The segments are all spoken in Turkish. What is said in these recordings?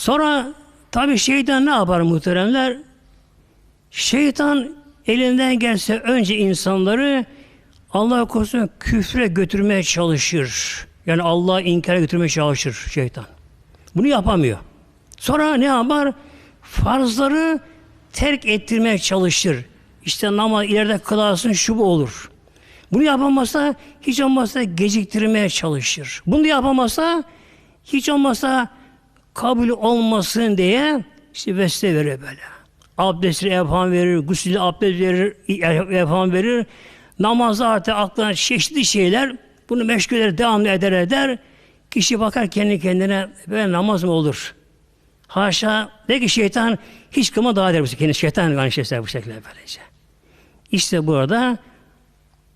Sonra tabi şeytan ne yapar muhteremler? Şeytan elinden gelse önce insanları Allah korusun küfre götürmeye çalışır. Yani Allah'ı inkara götürmeye çalışır şeytan. Bunu yapamıyor. Sonra ne yapar? Farzları terk ettirmeye çalışır. İşte namaz ileride kılarsın şu bu olur. Bunu yapamazsa hiç olmazsa geciktirmeye çalışır. Bunu yapamazsa hiç olmazsa kabul olmasın diye işte vesile verir böyle. Abdesti yapan verir, gusül abdest verir, yapan verir. Namazda artık aklına çeşitli şeyler bunu meşgul devamlı eder eder. Kişi bakar kendi kendine böyle namaz mı olur? Haşa de ki şeytan hiç kıma daha der bu şekilde. Şeytan aynı şeyler bu şekilde böylece. İşte burada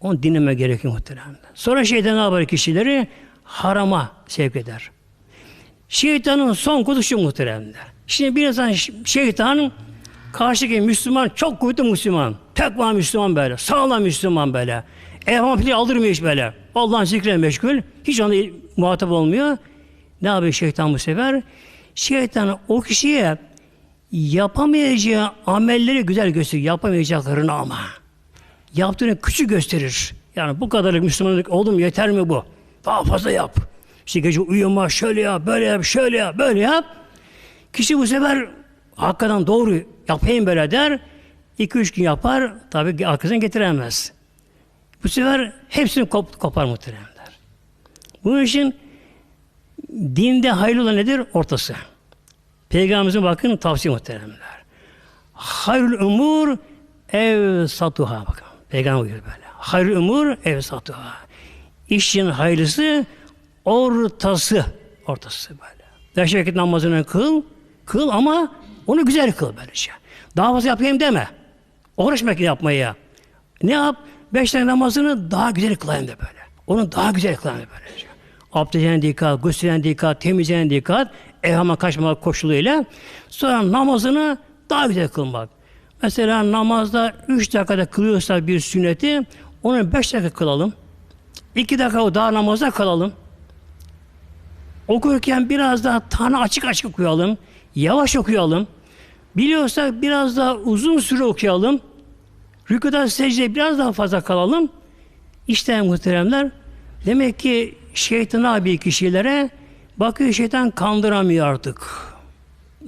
onu dinleme gerekiyor muhtemelen. Sonra şeytan ne yapar kişileri? Harama sevk eder. Şeytanın son kutu şu muhteremler. Şimdi bir insan şeytan karşıdaki Müslüman çok kuvvetli Müslüman. Tekva Müslüman böyle. Sağlam Müslüman böyle. Evham fili aldırmıyor hiç böyle. Allah'ın zikre meşgul. Hiç onunla muhatap olmuyor. Ne yapıyor şeytan bu sefer? Şeytan o kişiye yapamayacağı amelleri güzel gösteriyor. Yapamayacaklarını ama. Yaptığını küçük gösterir. Yani bu kadarlık Müslümanlık oldu mu yeter mi bu? Daha fazla yap. İşte gece uyuma şöyle yap, böyle yap, şöyle yap, böyle yap. Kişi bu sefer hakikaten doğru yapayım böyle der. İki üç gün yapar. Tabi arkasından getiremez. Bu sefer hepsini kop, kopar muhteremler. Bunun için dinde hayırlı olan nedir? Ortası. Peygamberimizin bakın tavsiye muhteremler. Hayrül umur ev satuha bakın. Peygamber buyuruyor böyle. Hayrül umur ev satuha. İşin hayırlısı ortası. Ortası böyle. Beş vakit namazını kıl. Kıl ama onu güzel kıl böylece. Daha fazla yapayım deme. Uğraşmak yapmaya. Ne yap? Beş tane namazını daha güzel kılayım da böyle. Onu daha güzel kılayım da böylece. Abdestine dikkat, gusülen dikkat, temizliğine dikkat, evhama kaçmamak koşuluyla. Sonra namazını daha güzel kılmak. Mesela namazda üç dakikada kılıyorsa bir sünneti, onu beş dakika kılalım. İki dakika daha namazda kalalım. Okurken biraz daha Tanrı açık açık okuyalım. Yavaş okuyalım. Biliyorsak biraz daha uzun süre okuyalım. Rükuda secde biraz daha fazla kalalım. İşte muhteremler demek ki şeytan abi kişilere bakıyor şeytan kandıramıyor artık.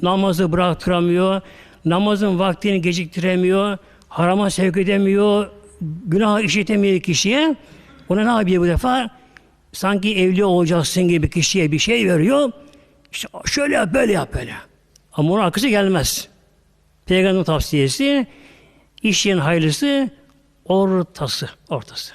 Namazı bıraktıramıyor. Namazın vaktini geciktiremiyor. Harama sevk edemiyor. Günah işitemiyor kişiye. Ona ne yapıyor bu defa? Sanki evli olacaksın gibi kişiye bir şey veriyor. İşte şöyle yap, böyle yap böyle. Ama onun arkası gelmez. Peygamberin tavsiyesi işin hayırlısı ortası. Ortası.